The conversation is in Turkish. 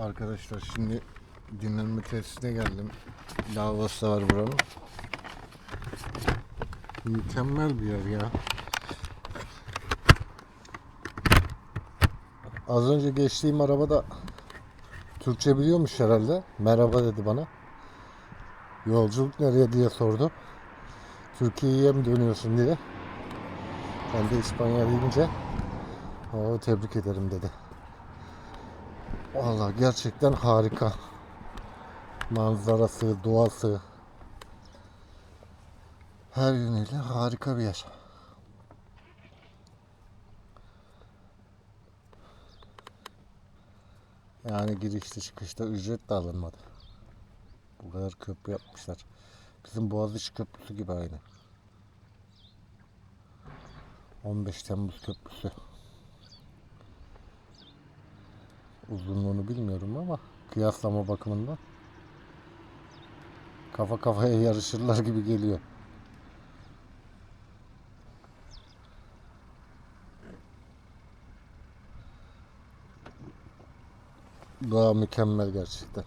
Arkadaşlar şimdi dinlenme tesisine geldim. Lavası var buranın. Mükemmel bir yer ya. Az önce geçtiğim arabada Türkçe biliyormuş herhalde. Merhaba dedi bana. Yolculuk nereye diye sordu. Türkiye'ye mi dönüyorsun diye. Ben de İspanya deyince o tebrik ederim dedi. Vallahi gerçekten harika. Manzarası, doğası her yönüyle harika bir yer. Yani girişte çıkışta ücret de alınmadı. Bu kadar köprü yapmışlar. Bizim Boğaziçi Köprüsü gibi aynı. 15 Temmuz Köprüsü. Uzunluğunu bilmiyorum ama kıyaslama bakımından kafa kafaya yarışırlar gibi geliyor. Doğa mükemmel gerçekten.